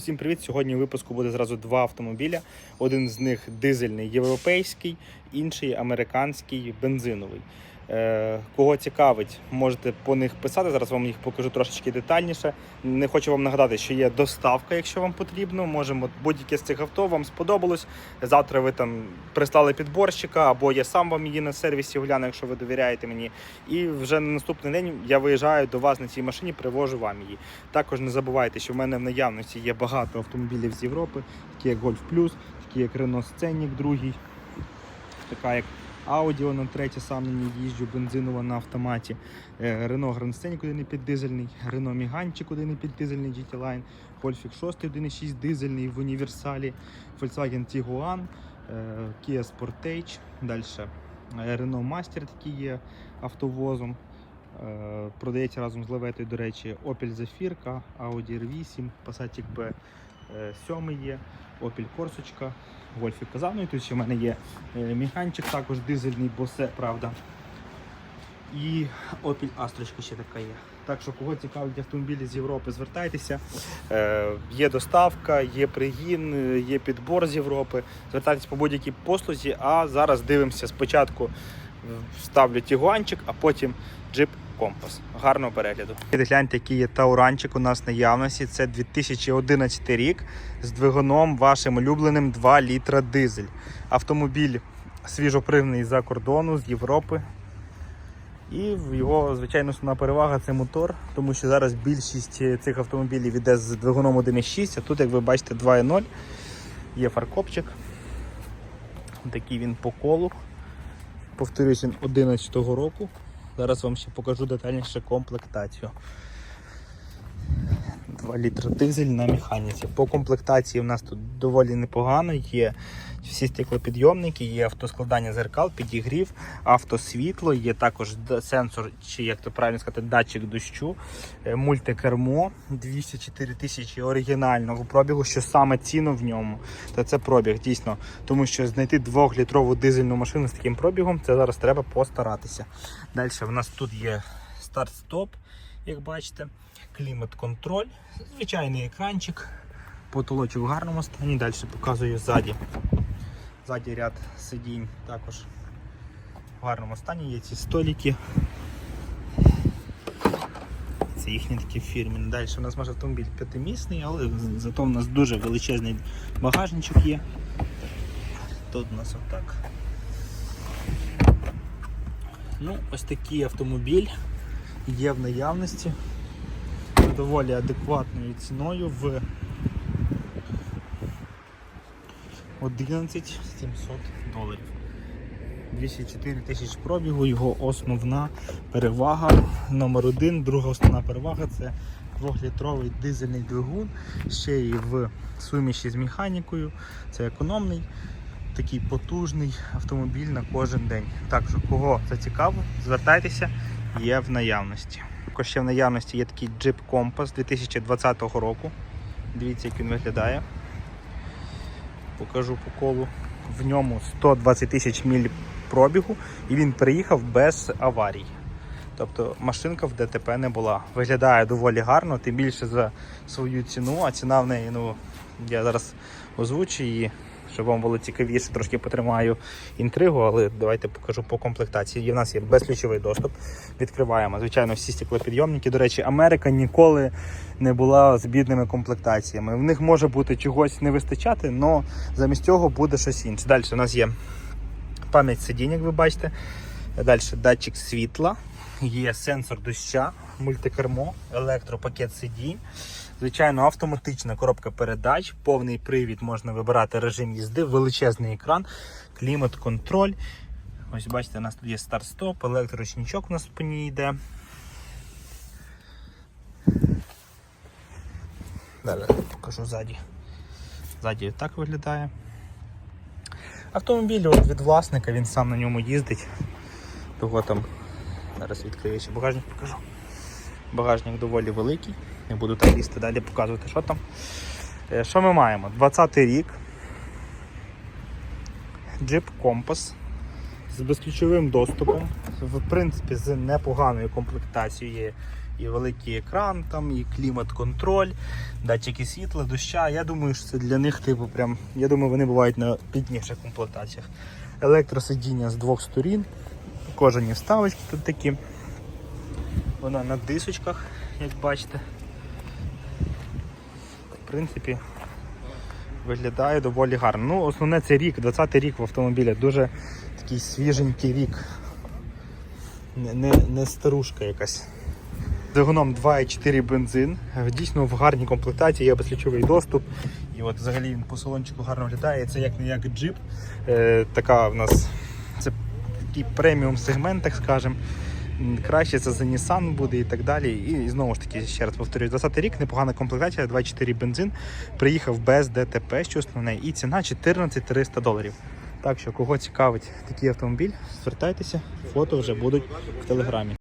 Всім привіт! Сьогодні в випуску буде зразу два автомобіля. Один з них дизельний європейський, інший американський бензиновий. Е, кого цікавить, можете по них писати. Зараз вам їх покажу трошечки детальніше. Не хочу вам нагадати, що є доставка, якщо вам потрібно. Можемо будь-яке з цих авто вам сподобалось. Завтра ви там прислали підборщика, або я сам вам її на сервісі гляну, якщо ви довіряєте мені. І вже на наступний день я виїжджаю до вас на цій машині, привожу вам її. Також не забувайте, що в мене в наявності є багато автомобілів з Європи, такі як Golf Plus, такі як Renault Scenic другий, така як Audi, вона третя сам на ній їжджу, бензинова на автоматі. Renault Grand Scenic 1,5 дизельний, Renault Megane 1,5 дизельний GT Line, Golf 6 1,6 дизельний в універсалі, Volkswagen Tiguan, е, Kia Sportage, далі Renault Master такий є автовозом. Е, Продається разом з леветою, до речі, Opel Zafirka, Audi R8, Passat B 7 є, Opel Corsica, Вольфі казав, ну і тут ще в мене є е, механчик, також дизельний, босе, правда. І Opel Astra ще така є. Так що, кого цікавлять автомобілі з Європи, звертайтеся. Е, є доставка, є пригін, е, є підбор з Європи. Звертайтеся по будь-якій послузі, а зараз дивимося спочатку. е, Ставлю тігуанчик, а потім джип компас. Гарного перегляду. Гляньте, який є тауранчик у нас на явності. Це 2011 рік з двигуном вашим улюбленим 2 літра дизель. Автомобіль свіжопригнаний за кордону з Європи. І його, звичайно, основна перевага це мотор, тому що зараз більшість цих автомобілів іде з двигуном 1.6, а тут, як ви бачите, 2.0. Є фаркопчик. Такий він по колу. Повторюсь, він 11 року. Зараз вам ще покажу детальніше комплектацію. 2 літра дизель на механіці. По комплектації у нас тут доволі непогано. Є всі стеклопідйомники, є автоскладання зеркал, підігрів, автосвітло, є також сенсор, чи як то правильно сказати, датчик дощу, е, мультикермо 204 тисячі оригінального пробігу, що саме ціно в ньому. То це пробіг дійсно. Тому що знайти 2-літрову дизельну машину з таким пробігом, це зараз треба постаратися. Далі в нас тут є старт-стоп, як бачите, клімат-контроль, звичайний екранчик, потолочок в гарному стані. Далі показую ззаді. Ззаді ряд сидінь також в гарному стані. Є ці столики. Це їхні такі фірмі. Далі у нас може автомобіль п'ятимісний, але зато у нас дуже величезний багажничок є. Тут у нас отак. Ну, ось такий автомобіль є в наявності доволі адекватною ціною в 11 700 доларів. 204 тисячі пробігу, його основна перевага номер один, друга основна перевага це 2-літровий дизельний двигун, ще і в суміші з механікою. Це економний, такий потужний автомобіль на кожен день. Так що, кого зацікавив, звертайтеся, є в наявності. Також ще в наявності є такий Jeep Compass 2020 року. Дивіться, як він виглядає. Покажу по колу. В ньому 120 тисяч міль пробігу і він приїхав без аварій. Тобто машинка в ДТП не була. Виглядає доволі гарно, тим більше за свою ціну, а ціна в неї, ну, я зараз озвучу її, щоб вам було цікавіше, трошки потримаю інтригу, але давайте покажу по комплектації. У нас є безключовий доступ. Відкриваємо. Звичайно, всі стеклопідйомники. До речі, Америка ніколи не була з бідними комплектаціями. В них може бути чогось не вистачати, але замість цього буде щось інше. Далі у нас є пам'ять сидінь, як ви бачите. Далі датчик світла, є сенсор доща, мультикермо, електропакет сидінь. Звичайно, автоматична коробка передач, повний привід, можна вибирати режим їзди, величезний екран, клімат-контроль. Ось бачите, у нас тут є старт-стоп, електроручничок у нас по ній йде. Далі покажу ззаді. Ззаді так виглядає. Автомобіль от від власника, він сам на ньому їздить. Того там зараз відкрию ще багажник покажу. Багажник доволі великий. Не буду так лізти далі показувати, що там. Е, Що ми маємо? 20-й рік. Jeep Compass з безключовим доступом. В принципі, з непоганою комплектацією і великий екран, там, і клімат-контроль, датчики світла, доща. Я думаю, що це для них, типу, прям. Я думаю, вони бувають на підніших комплектаціях. Електросидіння з двох сторін, кожані вставочки тут такі. Вона на дисочках, як бачите. Принципі, виглядає доволі гарно. Ну, основне це рік, 20-й рік в автомобілі. Дуже такий свіженький рік. Не, не, не старушка якась. Двигуном 2,4 бензин. Дійсно в гарній комплектації, є безключовий доступ. І от взагалі він по салончику гарно виглядає. Це як не як джип. Е, така в нас це такий преміум сегмент, так скажемо. Краще це за Nissan буде і так далі. І знову ж таки, ще раз повторюю, 20-й рік, непогана комплектація, 2,4 бензин. Приїхав без ДТП, що основне, і ціна 14 300 доларів. Так що, кого цікавить такий автомобіль, звертайтеся, фото вже будуть в телеграмі.